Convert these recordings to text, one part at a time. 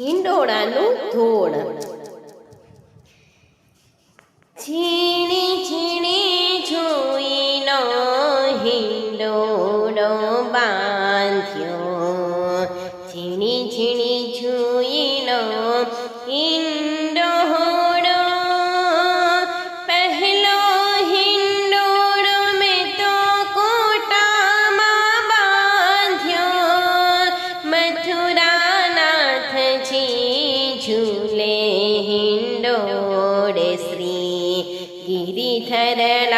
હિંડોળાનું ધોળ. ઝીણી ગિરિધર લાલ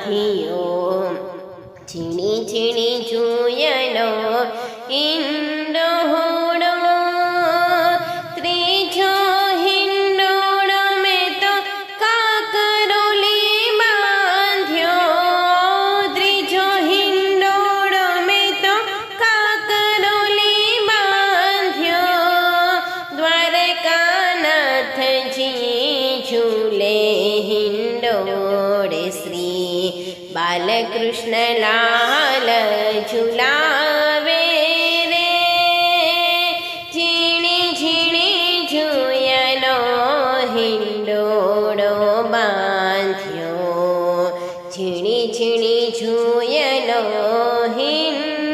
બાંધ્યો છીણી છીણી જોયનો હિંડોળો બાલકૃષ્ણ લાલ ઝુલાવે રે. ઝીણી ઝીણી જોયનો હિંડોળો બાંધ્યો. ઝીણી ઝીણી જોયનો હિંડોળો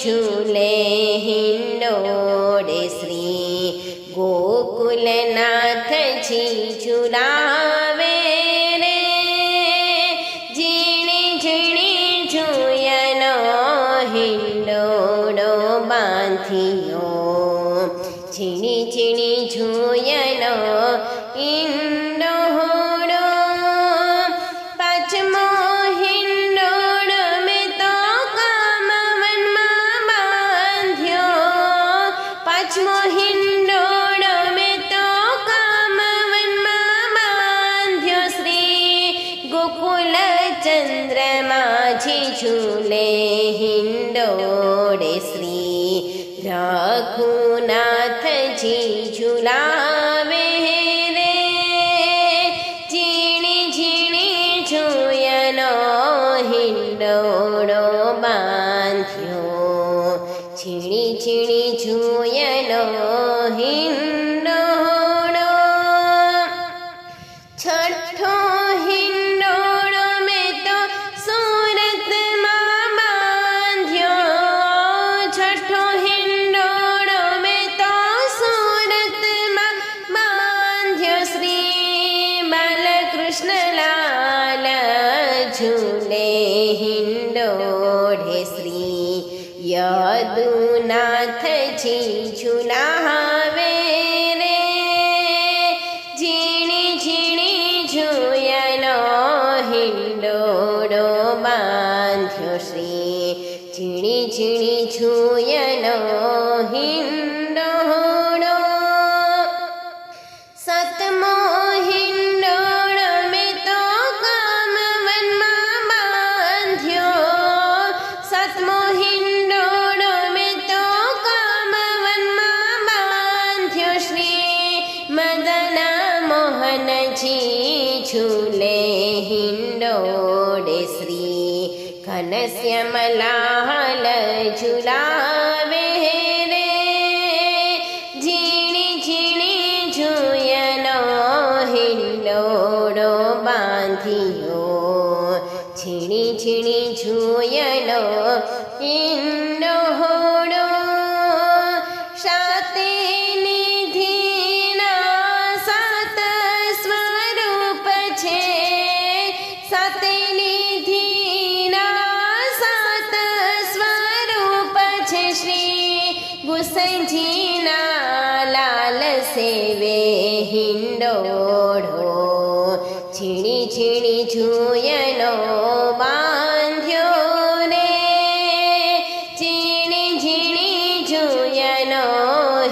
ઝૂલે હિંડોળે શ્રી ગોકુલનાથજી ઝુલાવે રે ઝીણી ઝીણી જોયનો હિંડોળો બાંધ્યો ઝીણી ઝીણી જોયનો હિંડોળો પાંચમો હિંડોળો મેં તો કામવનમાં બાંધ્યો શ્રી ગોકુલ ચંદ્રમાજી ઝૂલે હિંડોળે શ્રી યદુનાથજી ઝુલાવે રે. ઝીણી ઝીણી જોયનો હિંડોડો બાંધ્યો શ્રી. ઝીણી ઝીણી જોયનો હિંડોળો વનજી ઝૂલે હિંડોળે શ્રી ઘનશ્યમલાલ ઝુલાવે રે. ઝીણી ઝીણી ઝૂયનો હિંડોળો બાંધ્યો. ઝીણી ઝીણી ઝૂયનો હિંડો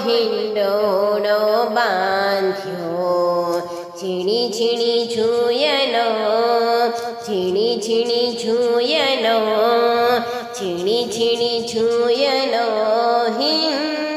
હિંડોળો બાંધ્યો. છીણી છીણી છૂયનો છીણી છીણી છૂયનો છીણી છીણી છૂયનો હિંદ